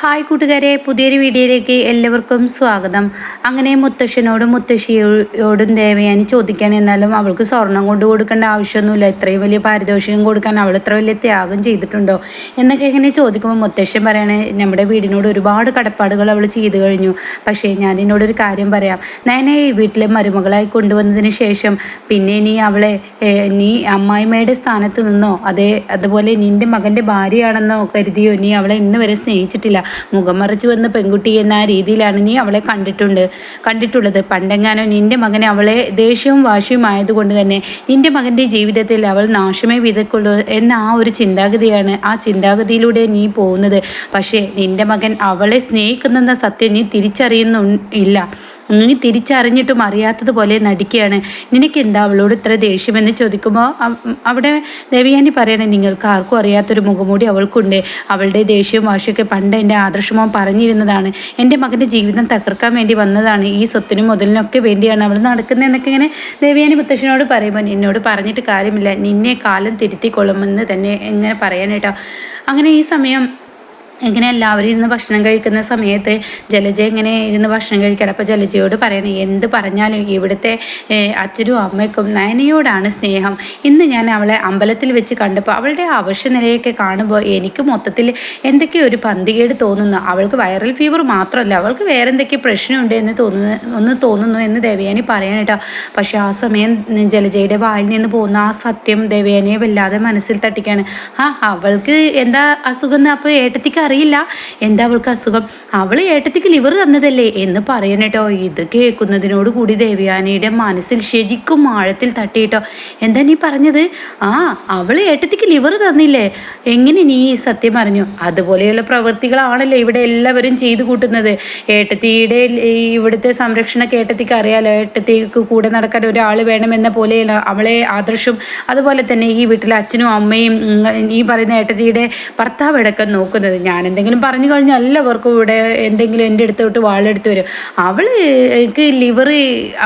Hi കൂട്ടുകാരെ പുതിയൊരു വീഡിയോയിലേക്ക് എല്ലാവർക്കും സ്വാഗതം. അങ്ങനെ മുത്തശ്ശനോടും മുത്തശ്ശിയോടും ദേവയാനി ചോദിക്കാൻ എന്നാലും അവൾക്ക് സ്വർണം കൊണ്ട് കൊടുക്കേണ്ട ആവശ്യമൊന്നുമില്ല. ഇത്രയും വലിയ പാരിതോഷികം കൊടുക്കാൻ അവൾ ഇത്ര വലിയ ത്യാഗം ചെയ്തിട്ടുണ്ടോ എന്നൊക്കെ ഇങ്ങനെ ചോദിക്കുമ്പോൾ മുത്തശ്ശൻ പറയണേ നമ്മുടെ വീടിനോട് ഒരുപാട് കടപ്പാടുകൾ അവൾ ചെയ്തു കഴിഞ്ഞു. പക്ഷേ ഞാൻ എന്നോടൊരു കാര്യം പറയാം. നയനെ വീട്ടിലെ മരുമകളായി കൊണ്ടുവന്നതിന് ശേഷം പിന്നെ നീ അവളെ നീ അമ്മായിമ്മയുടെ സ്ഥാനത്ത് നിന്നോ? അതേ അതുപോലെ നിന്റെ മകന്റെ ഭാര്യയാണെന്നോ കരുതിയോ? നീ അവളെ ഇന്ന് വരെ സ്നേഹിച്ചിട്ടില്ല. മുഖം മറിച്ച് വന്ന പെൺകുട്ടി എന്ന രീതിയിലാണ് നീ അവളെ കണ്ടിട്ടുണ്ട് കണ്ടിട്ടുള്ളത്. പണ്ടെങ്ങാനോ നിന്റെ മകനെ അവളെ ദേഷ്യവും വാശിയും ആയതുകൊണ്ട് തന്നെ നിന്റെ മകന്റെ ജീവിതത്തിൽ അവൾ നാശമേ വിതക്കുള്ളൂ എന്ന ആ ഒരു ചിന്താഗതിയാണ് ആ ചിന്താഗതിയിലൂടെ നീ പോകുന്നത്. പക്ഷേ നിന്റെ മകൻ അവളെ സ്നേഹിക്കുന്നെന്ന സത്യം നീ തിരിച്ചറിയുന്നു ഇല്ല. നീ തിരിച്ചറിഞ്ഞിട്ടും അറിയാത്തതുപോലെ നടിക്കുകയാണ്. നിനക്ക് എന്താ അവളോട് ഇത്ര ദേഷ്യമെന്ന് ചോദിക്കുമ്പോൾ അവിടെ ദേവിയാനി പറയണേ നിങ്ങൾക്ക് ആർക്കും അറിയാത്തൊരു മുഖമൂടി അവൾക്കുണ്ട്. അവളുടെ ദേഷ്യവും വാശിയൊക്കെ പണ്ട് എന്റെ ആദർശമോ പറഞ്ഞിരുന്നതാണ്. എന്റെ മകന്റെ ജീവിതം തകർക്കാൻ വേണ്ടി വന്നതാണ്. ഈ സ്വത്തിനും മുതലിനൊക്കെ വേണ്ടിയാണ് അവൾ നടക്കുന്നതെന്നൊക്കെ ഇങ്ങനെ ദേവിയാനി മുത്തശ്ശനോട് പറയുമ്പോൾ എന്നോട് പറഞ്ഞിട്ട് കാര്യമില്ല. നിന്നെ കാലം തിരുത്തിക്കൊള്ളുമെന്ന് തന്നെ എങ്ങനെ പറയാനേട്ടോ അങ്ങനെ ഈ സമയം ഇങ്ങനെ എല്ലാവരും ഇരുന്ന് ഭക്ഷണം കഴിക്കുന്ന സമയത്ത് ജലജ ഇങ്ങനെ ഇരുന്ന് ഭക്ഷണം കഴിക്കണം. അപ്പോൾ ജലജയോട് പറയണേ എന്ത് പറഞ്ഞാലും ഇവിടുത്തെ അച്ഛനും അമ്മയ്ക്കും നയനയോടാണ് സ്നേഹം. ഇന്ന് ഞാൻ അവളെ അമ്പലത്തിൽ വെച്ച് കണ്ടപ്പോൾ അവളുടെ നിലയൊക്കെ കാണുമ്പോൾ എനിക്ക് മൊത്തത്തിൽ എന്തൊക്കെയോ ഒരു പന്തികേട് തോന്നുന്നു. അവൾക്ക് വൈറൽ ഫീവർ മാത്രമല്ല അവൾക്ക് വേറെ എന്തൊക്കെ പ്രശ്നമുണ്ട് എന്ന് തോന്നുന്നു ഒന്ന് തോന്നുന്നു എന്ന് ദേവയാനി പറയണം കേട്ടോ പക്ഷെ ആ സമയം ജലജയുടെ വായിൽ നിന്ന് പോകുന്ന ആ സത്യം ദേവയാനിയെ വല്ലാതെ മനസ്സിൽ തട്ടിക്കാണ്. ആ അവൾക്ക് എന്താ അസുഖം അപ്പോൾ ഏട്ടത്തിക്ക് അറിയില്ല. എന്താ അവൾക്ക് അസുഖം? അവൾ ഏട്ടത്തിക്ക് ലിവർ തന്നതല്ലേ എന്ന് പറയണേട്ടോ ഇത് കേൾക്കുന്നതിനോട് കൂടി ദേവയാനിയുടെ മനസ്സിൽ ശരിക്കും ആഴത്തിൽ തട്ടിയിട്ടോ എന്താ നീ പറഞ്ഞത്? ആ അവൾ ഏട്ടത്തിക്ക് ലിവർ തന്നില്ലേ? എങ്ങനെ നീ സത്യം പറഞ്ഞു അതുപോലെയുള്ള പ്രവൃത്തികളാണല്ലോ ഇവിടെ എല്ലാവരും ചെയ്തു കൂട്ടുന്നത്. ഏട്ടത്തിയുടെ ഇവിടുത്തെ സംരക്ഷണ ഏട്ടത്തിക്ക് അറിയാലോ. ഏട്ടത്തിക്ക് കൂടെ നടക്കാൻ ഒരാൾ വേണമെന്ന പോലെയല്ല അവളെ ആദർശം അതുപോലെ തന്നെ ഈ വീട്ടിലെ അച്ഛനും അമ്മയും ഈ പറയുന്ന ഏട്ടത്തിയുടെ ഭർത്താവ് അടക്കം നോക്കുന്നത്. ഞാൻ ഞാൻ എന്തെങ്കിലും പറഞ്ഞു കഴിഞ്ഞാൽ എല്ലാവർക്കും ഇവിടെ എന്തെങ്കിലും എന്റെ അടുത്തോട്ട് വാളെടുത്ത് വരും. അവൾ എനിക്ക് ലിവർ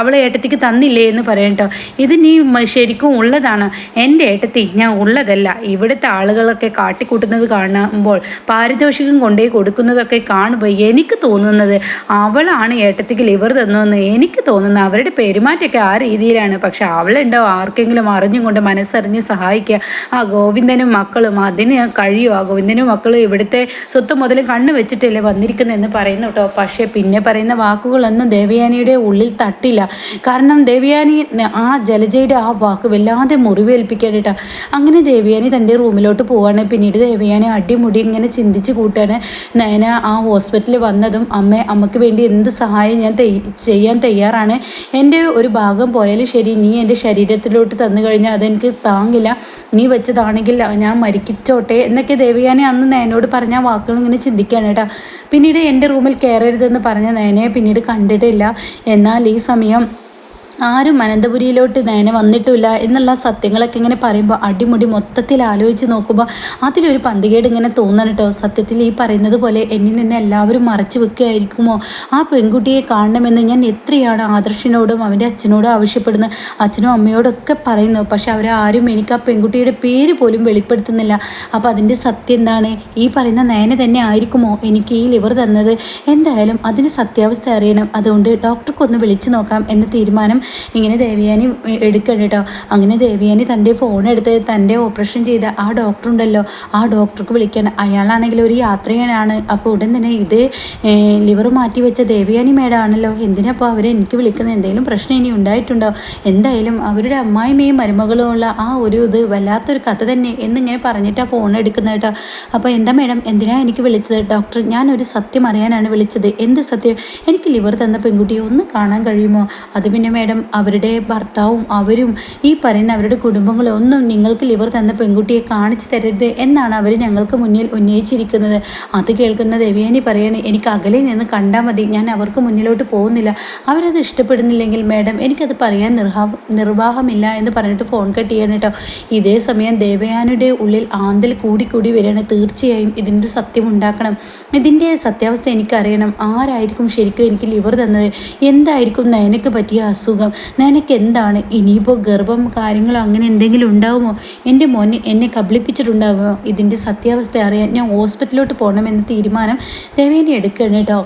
അവൾ ഏട്ടത്തിക്ക് തന്നില്ലേ എന്ന് പറയട്ടോ ഇത് നീ ശരിക്കും ഉള്ളതാണ്. എന്റെ ഏട്ടത്തി ഞാൻ ഉള്ളതല്ല. ഇവിടുത്തെ ആളുകളൊക്കെ കാട്ടിക്കൂട്ടുന്നത് കാണുമ്പോൾ പാരിതോഷികം കൊണ്ടേ കൊടുക്കുന്നതൊക്കെ കാണുമ്പോൾ എനിക്ക് തോന്നുന്നത് അവളാണ് ഏട്ടത്തിക്ക് ലിവർ തന്നതെന്ന് എനിക്ക് തോന്നുന്നത്. അവരുടെ പെരുമാറ്റമൊക്കെ ആ രീതിയിലാണ്. പക്ഷെ അവളുണ്ടോ? ആർക്കെങ്കിലും അറിഞ്ഞും കൊണ്ട് മനസ്സറിഞ്ഞ് സഹായിക്കുക. ആ ഗോവിന്ദനും മക്കളും അതിന് കഴിയും. ആ ഗോവിന്ദനും മക്കളും ഇവിടുത്തെ സ്വത്ത് മുതൽ കണ്ണ് വെച്ചിട്ടല്ലേ വന്നിരിക്കുന്നതെന്ന് പറയുന്നു കേട്ടോ. പക്ഷേ പിന്നെ പറയുന്ന വാക്കുകളൊന്നും ദേവയാനിയുടെ ഉള്ളിൽ തട്ടില്ല. കാരണം ദേവയാനി ആ ജലജയുടെ ആ വാക്ക് വല്ലാതെ മുറിവേൽപ്പിക്കാൻ കേട്ടോ അങ്ങനെ ദേവയാനി തന്റെ റൂമിലോട്ട് പോവാണ്. പിന്നീട് ദേവയാനി അടിമുടി ഇങ്ങനെ ചിന്തിച്ച് കൂട്ടാണ്. നയന ആ ഹോസ്പിറ്റലിൽ വന്നതും അമ്മ അമ്മയ്ക്ക് വേണ്ടി എന്ത് സഹായം ഞാൻ ചെയ്യാൻ തയ്യാറാണ്. എന്റെ ഒരു ഭാഗം പോയാലും ശരി നീ എന്റെ ശരീരത്തിലോട്ട് തന്നു കഴിഞ്ഞാൽ അതെനിക്ക് താങ്ങില്ല. നീ വെച്ചതാണെങ്കിൽ ഞാൻ മരിക്കിച്ചോട്ടെ എന്നൊക്കെ ദേവയാനി അന്ന് നയനോട് പറഞ്ഞ വാക്കുകൾ ഇങ്ങനെ ചിന്തിക്കുകയാണ് കേട്ടോ. പിന്നീട് എന്റെ റൂമിൽ കയറരുതെന്ന് പറഞ്ഞ നേനെ പിന്നീട് കണ്ടിട്ടില്ല. എന്നാൽ ഈ സമയം ആരും അനന്തപുരിയിലോട്ട് നേനെ വന്നിട്ടില്ല എന്നുള്ള സത്യങ്ങളൊക്കെ ഇങ്ങനെ പറയുമ്പോൾ അടിമുടി മൊത്തത്തിൽ ആലോചിച്ച് നോക്കുമ്പോൾ അതിലൊരു പന്തികേട് ഇങ്ങനെ തോന്നണം കേട്ടോ സത്യത്തിൽ ഈ പറയുന്നത് പോലെ എന്നിൽ നിന്ന് എല്ലാവരും മറച്ചു വെക്കുകയായിരിക്കുമോ? ആ പെൺകുട്ടിയെ കാണണമെന്ന് ഞാൻ എത്രയാണ് ആദർശിനോടും അവന്റെ അച്ഛനോടും ആവശ്യപ്പെടുന്നത്? അച്ഛനും അമ്മയോടൊക്കെ പറയുന്നു പക്ഷെ അവരാരും എനിക്ക് ആ പെൺകുട്ടിയുടെ പേര് പോലും വെളിപ്പെടുത്തുന്നില്ല. അപ്പോൾ അതിന്റെ സത്യം എന്താണ്? ഈ പറയുന്ന നേനെ തന്നെ ആയിരിക്കുമോ എനിക്ക് ഈ ലിവർ തന്നത്? എന്തായാലും അതിന്റെ സത്യാവസ്ഥ അറിയണം. അതുകൊണ്ട് ഡോക്ടർക്കൊന്ന് വിളിച്ചു നോക്കാം എന്ന തീരുമാനം ഇങ്ങനെ ദേവിയാനി എടുക്കണം കേട്ടോ. അങ്ങനെ ദേവിയാനി തന്റെ ഫോൺ എടുത്ത് തന്റെ ഓപ്പറേഷൻ ചെയ്ത ആ ഡോക്ടർ ഉണ്ടല്ലോ ആ ഡോക്ടർക്ക് വിളിക്കണം. അയാളാണെങ്കിൽ ഒരു യാത്രയാണ്. അപ്പോൾ ഉടൻ തന്നെ ഇത് ലിവർ മാറ്റി വെച്ച ദേവിയാനി മേഡം ആണല്ലോ എന്തിനപ്പോൾ അവരെ എനിക്ക് വിളിക്കുന്നത്? എന്തെങ്കിലും പ്രശ്നം ഇനി ഉണ്ടായിട്ടുണ്ടോ? എന്തായാലും അവരുടെ അമ്മായിമ്മയും മരുമകളും ഉള്ള ആ ഒരു ഇത് വല്ലാത്തൊരു കഥ തന്നെ എന്നിങ്ങനെ പറഞ്ഞിട്ടാണ് ഫോൺ എടുക്കുന്നത് കേട്ടോ. അപ്പോൾ എന്താ മേഡം എന്തിനാണ് എനിക്ക് വിളിച്ചത്? ഡോക്ടർ ഞാനൊരു സത്യം അറിയാനാണ് വിളിച്ചത്. എന്ത് സത്യം? എനിക്ക് ലിവർ തന്ന പെൺകുട്ടിയെ ഒന്ന് കാണാൻ കഴിയുമോ? അത് പിന്നെ മേഡം പകരം അവരുടെ ഭർത്താവും അവരും ഈ പറയുന്ന അവരുടെ കുടുംബങ്ങളും ഒന്നും നിങ്ങൾക്ക് ലിവർ തന്ന പെൺകുട്ടിയെ കാണിച്ചു തരരുത് എന്നാണ് അവർ ഞങ്ങൾക്ക് മുന്നിൽ ഉന്നയിച്ചിരിക്കുന്നത്. അത് കേൾക്കുന്ന ദേവിയാനി പറയാണ് എനിക്ക് അകലെ നിന്ന് കണ്ടാൽ മതി ഞാൻ അവർക്ക് മുന്നിലോട്ട് പോകുന്നില്ല. അവരത് ഇഷ്ടപ്പെടുന്നില്ലെങ്കിൽ മാഡം എനിക്കത് പറയാൻ നിർഹാ നിർവാഹമില്ല എന്ന് പറഞ്ഞിട്ട് ഫോൺ കട്ട് ചെയ്യണം കേട്ടോ ഇതേ സമയം ദേവയാനിയുടെ ഉള്ളിൽ ആന്തൽ കൂടിക്കൂടി വരികയാണ്. തീർച്ചയായും ഇതിന്റെ സത്യം ഉണ്ടാക്കണം. ഇതിന്റെ സത്യാവസ്ഥ എനിക്കറിയണം. ആരായിരിക്കും ശരിക്കും എനിക്ക് ലിവർ തന്നത്? എന്തായിരിക്കും നയനക്ക് പറ്റിയ അസുഖം? അസുഖം നിനക്ക് എന്താണ് ഇനിയിപ്പോൾ ഗർഭം കാര്യങ്ങളോ അങ്ങനെ എന്തെങ്കിലും ഉണ്ടാവുമോ? എന്റെ മോൻ എന്നെ കബളിപ്പിച്ചിട്ടുണ്ടാവുമോ? ഇതിന്റെ സത്യാവസ്ഥ അറിയാൻ ഞാൻ ഹോസ്പിറ്റലിലോട്ട് പോകണമെന്ന തീരുമാനം ദേവേനെ എടുക്കണം കേട്ടോ.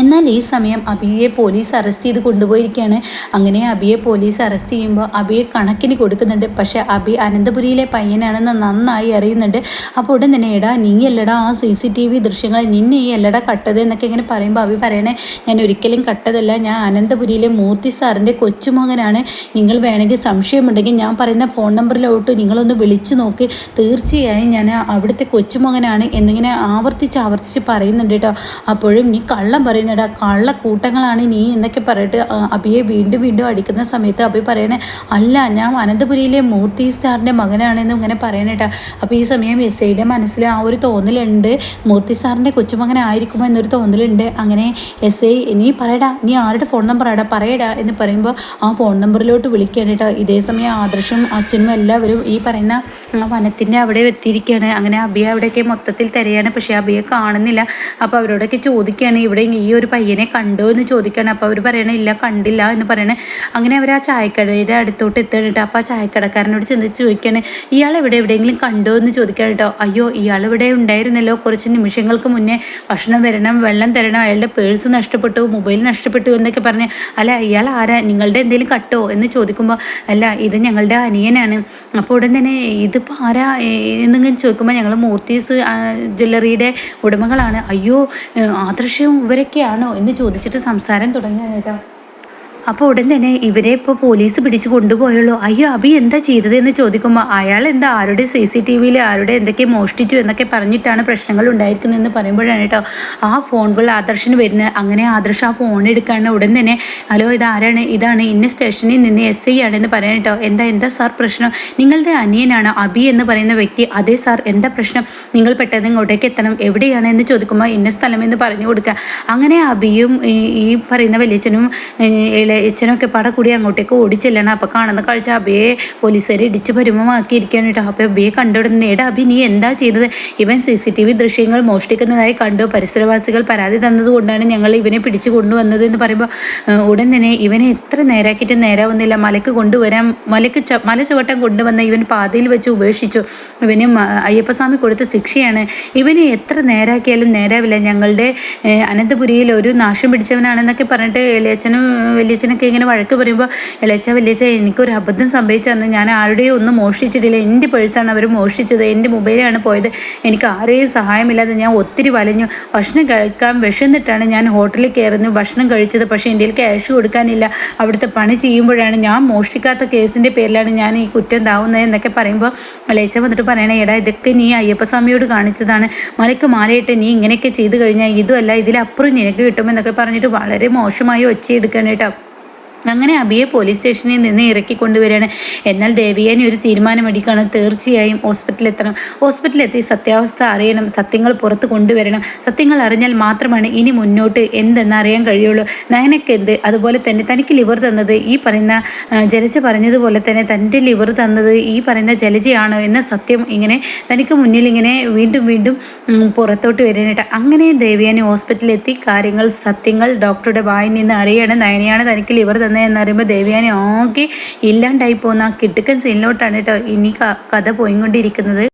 എന്നാൽ ഈ സമയം അബിയെ പോലീസ് അറസ്റ്റ് ചെയ്ത് കൊണ്ടുപോയിരിക്കുകയാണ്. അങ്ങനെ അബിയെ പോലീസ് അറസ്റ്റ് ചെയ്യുമ്പോൾ അബിയെ കണക്കിന് കൊടുക്കുന്നുണ്ട്. പക്ഷേ അബി അനന്തപുരിയിലെ പയ്യനാണെന്ന് നന്നായി അറിയുന്നുണ്ട്. അപ്പോൾ ഉടൻ തന്നെ എടാ നീ അല്ലടാ ആ സി സി ടി വി ദൃശ്യങ്ങൾ നിന്നെ ഈ അല്ലടാ കട്ടത് എന്നൊക്കെ ഇങ്ങനെ പറയുമ്പോൾ അബി പറയണേ ഞാൻ ഒരിക്കലും കട്ടതല്ല. ഞാൻ അനന്തപുരിയിലെ മൂർത്തി സാറിന്റെ കൊച്ചുമകനാണ് നിങ്ങൾ വേണമെങ്കിൽ സംശയമുണ്ടെങ്കിൽ ഞാൻ പറയുന്ന ഫോൺ നമ്പറിലോട്ട് നിങ്ങളൊന്ന് വിളിച്ചു നോക്ക്. തീർച്ചയായും ഞാൻ അവിടുത്തെ കൊച്ചുമകനാണ് എന്നിങ്ങനെ ആവർത്തിച്ച് ആവർത്തിച്ച് പറയുന്നുണ്ട് കേട്ടോ. അപ്പോഴും നീ കള്ളം പറയും. പറയുന്നടാ കള്ള കൂട്ടങ്ങളാണ് നീ എന്നൊക്കെ പറഞ്ഞിട്ട് അബിയെ വീണ്ടും വീണ്ടും അടിക്കുന്ന സമയത്ത് അബി പറയണേ അല്ല ഞാൻ അനന്തപുരിയിലെ മൂർത്തി സ്റ്റാറിന്റെ മകനാണെന്ന് ഇങ്ങനെ പറയണേട്ടാ അപ്പോൾ ഈ സമയം എസ് ഐയുടെ മനസ്സിൽ ആ ഒരു തോന്നലുണ്ട്. മൂർത്തി സാറിന്റെ കൊച്ചുമകനായിരിക്കുമോ എന്നൊരു തോന്നലുണ്ട്. അങ്ങനെ എസ് ഐ നീ പറയടാ നീ ആരുടെ ഫോൺ നമ്പർ ആടാ പറയടാ. എന്ന് പറയുമ്പോൾ ആ ഫോൺ നമ്പറിലോട്ട് വിളിക്കുകയാണ് കേട്ടോ ഇതേ സമയം ആദർശം അച്ഛനും എല്ലാവരും ഈ പറയുന്ന വനത്തിന്റെ അവിടെ എത്തിയിരിക്കുകയാണ് അങ്ങനെ അബിയെ അവിടെയൊക്കെ മൊത്തത്തിൽ തിരയാണ്. പക്ഷേ അബിയെ കാണുന്നില്ല. അപ്പോൾ അവരോടൊക്കെ ചോദിക്കുകയാണ് ഇവിടെ ഈ ഈ ഒരു പയ്യനെ കണ്ടോ എന്ന് ചോദിക്കണം അപ്പോൾ അവർ പറയണ ഇല്ല കണ്ടില്ല എന്ന് പറയണേ. അങ്ങനെ അവർ ആ ചായക്കടയുടെ അടുത്തോട്ട് എത്തണിട്ട് അപ്പോൾ ആ ചായക്കടക്കാരനോട് ചിന്തിച്ച് ചോദിക്കണേ ഇയാൾ ഇവിടെ എവിടെയെങ്കിലും കണ്ടോ? എന്ന് ചോദിക്കാൻ കേട്ടോ. അയ്യോ ഇയാൾ ഇവിടെ ഉണ്ടായിരുന്നല്ലോ. കുറച്ച് നിമിഷങ്ങൾക്ക് മുന്നേ ഭക്ഷണം വരണം വെള്ളം തരണം. അയാളുടെ പേഴ്സ് നഷ്ടപ്പെട്ടു മൊബൈൽ നഷ്ടപ്പെട്ടു എന്നൊക്കെ പറഞ്ഞ് അല്ല ഇയാൾ ആരാ? നിങ്ങളുടെ എന്തെങ്കിലും കട്ടോ? എന്ന് ചോദിക്കുമ്പോൾ അല്ല ഇത് ഞങ്ങളുടെ അനിയനാണ്. അപ്പോൾ ഉടൻ തന്നെ ഇതിപ്പോൾ ആരാ? എന്നിങ്ങനെ ചോദിക്കുമ്പോൾ ഞങ്ങൾ മൂർത്തീസ് ജ്വല്ലറിയുടെ ഉടമകളാണ്. അയ്യോ ആദർശവും ഇവരൊക്കെ ഒറ്റയ്ക്കാണോ എന്ന് ചോദിച്ചിട്ട് സംസാരം തുടങ്ങുകയാണ് കേട്ടോ. അപ്പോൾ ഉടൻ തന്നെ ഇവരെ ഇപ്പോൾ പോലീസ് പിടിച്ച് കൊണ്ടുപോയുള്ളൂ. അയ്യോ അഭി എന്താ ചെയ്തത് എന്ന് ചോദിക്കുമ്പോൾ അയാൾ എന്താ ആരുടെ സി സി ടി വിയിൽ ആരുടെ എന്തൊക്കെ മോഷ്ടിച്ചു എന്നൊക്കെ പറഞ്ഞിട്ടാണ് പ്രശ്നങ്ങൾ ഉണ്ടായിരിക്കുന്നതെന്ന് പറയുമ്പോഴാണ് കേട്ടോ ആ ഫോൺ ഫോണുകൾ ആദർശന് വരുന്നത്. അങ്ങനെ ആദർശ് ആ ഫോൺ എടുക്കാണ് ഉടൻ തന്നെ ഹലോ ഇത് ആരാണ് ഇതാണ് ഇന്ന സ്റ്റേഷനിൽ നിന്ന് എസ് ഐ ആണെന്ന് പറയാൻ കേട്ടോ. എന്താ എന്താ സാർ പ്രശ്നം? നിങ്ങളുടെ അനിയനാണ് അബി എന്ന് പറയുന്ന വ്യക്തി. അതെ സാർ എന്താ പ്രശ്നം? നിങ്ങൾ പെട്ടെന്ന് ഇങ്ങോട്ടേക്ക് എത്തണം. എവിടെയാണ്? എന്ന് ചോദിക്കുമ്പോൾ ഇന്ന സ്ഥലം എന്ന് പറഞ്ഞു കൊടുക്കുക. അങ്ങനെ അബിയും ഈ പറയുന്ന വലിയച്ഛനും അച്ഛനൊക്കെ പാടെ കൂടി അങ്ങോട്ടേക്ക് ഓടിച്ചെല്ലണം. അപ്പോൾ കാണുന്ന കാഴ്ച അബിയെ പോലീസുകാർ ഇടിച്ച് പരിമമാക്കിയിരിക്കുകയാണ് കേട്ടോ. അപ്പോൾ അബിയെ കണ്ടുവിടുന്ന ഏടാ അബി നീ എന്താ ചെയ്തത്? ഇവൻ സി സി ടി വി ദൃശ്യങ്ങൾ മോഷ്ടിക്കുന്നതായി കണ്ടു. പരിസരവാസികൾ പരാതി തന്നതുകൊണ്ടാണ് ഞങ്ങൾ ഇവനെ പിടിച്ചു കൊണ്ടുവന്നത് എന്ന് പറയുമ്പോൾ ഉടൻ തന്നെ ഇവനെ എത്ര നേരാക്കിയിട്ട് നേരാവുന്നില്ല. മലക്ക് കൊണ്ടുവരാൻ മലക്ക് മല ചുവട്ടം കൊണ്ടുവന്ന ഇവൻ പാതയിൽ വെച്ച് ഉപേക്ഷിച്ചു. ഇവന് അയ്യപ്പസ്വാമി കൊടുത്ത ശിക്ഷയാണ്. ഇവനെ എത്ര നേരാക്കിയാലും നേരാവില്ല. ഞങ്ങളുടെ അനന്തപുരിയിൽ ഒരു നാശം പിടിച്ചവനാണെന്നൊക്കെ പറഞ്ഞിട്ട് വലിയച്ഛനും വലിയച്ഛനും അച്ഛനൊക്കെ ഇങ്ങനെ വഴക്ക് പറയുമ്പോൾ ഇളച്ച വലിയച്ച എനിക്കൊരു അബദ്ധം സംഭവിച്ചതെന്ന് ഞാൻ ആരുടെയും ഒന്നും മോഷ്ടിച്ചിട്ടില്ല. എന്റെ പേഴ്സാണ് അവർ മോഷ്ടിച്ചത്. എന്റെ മൊബൈലാണ് പോയത്. എനിക്ക് ആരെയും സഹായമില്ലാതെ ഞാൻ ഒത്തിരി വലഞ്ഞു. ഭക്ഷണം കഴിക്കാൻ വിഷന്നിട്ടാണ് ഞാൻ ഹോട്ടലിൽ കയറുന്നു ഭക്ഷണം കഴിച്ചത് പക്ഷേ എന്റെ ക്യാഷ് കൊടുക്കാനില്ല. അവിടുത്തെ പണി ചെയ്യുമ്പോഴാണ് ഞാൻ മോഷ്ടിക്കാത്ത കേസിന്റെ പേരിലാണ് ഞാൻ ഈ കുറ്റം താവുന്നത് എന്നൊക്കെ പറയുമ്പോൾ ഇളയച്ച വന്നിട്ട് പറയണേ എടാ ഇതൊക്കെ നീ അയ്യപ്പസ്വാമിയോട് കാണിച്ചതാണ്. മലക്ക് മാലയിട്ട് നീ ഇങ്ങനെയൊക്കെ ചെയ്തു കഴിഞ്ഞാൽ ഇതുമല്ല ഇതിലപ്പുറം നിനക്ക് കിട്ടുമെന്നൊക്കെ പറഞ്ഞിട്ട് വളരെ മോശമായി ഒച്ചയെടുക്കണം അങ്ങനെ അബിയെ പോലീസ് സ്റ്റേഷനിൽ നിന്ന് ഇറക്കി കൊണ്ടുവരികയാണ്. എന്നാൽ ദേവിയാനി ഒരു തീരുമാനമെടുക്കുകയാണ്. തീർച്ചയായും ഹോസ്പിറ്റലിൽ എത്തണം. സത്യാവസ്ഥ അറിയണം. സത്യങ്ങൾ പുറത്ത് കൊണ്ടുവരണം. സത്യങ്ങൾ അറിഞ്ഞാൽ മാത്രമാണ് ഇനി മുന്നോട്ട് എന്തെന്ന് അറിയാൻ കഴിയുള്ളൂ. നയനക്ക് എന്ത്? അതുപോലെ തന്നെ തനിക്ക് ലിവർ തന്നത് ഈ പറയുന്ന ജലജ പറഞ്ഞതുപോലെ തന്നെ തന്റെ ലിവർ തന്നത് ഈ പറയുന്ന ജലജയാണോ എന്ന സത്യം ഇങ്ങനെ തനിക്ക് മുന്നിൽ ഇങ്ങനെ വീണ്ടും വീണ്ടും പുറത്തോട്ട് വരാനായിട്ട് അങ്ങനെ ദേവിയാനി ഹോസ്പിറ്റലിലെത്തി കാര്യങ്ങൾ സത്യങ്ങൾ ഡോക്ടറുടെ വായിൽ നിന്ന് അറിയണം നയനയാണ് തനിക്ക് ലിവർ തന്നെ എന്നറിയുമ്പോൾ ദേവയാനി ആകെ ഇല്ലാണ്ടായി പോകുന്ന കിട്ടുക്കൻ സീനിലോട്ടാണ് കേട്ടോ ഇനി കഥ പോയിക്കൊണ്ടിരിക്കുന്നത്.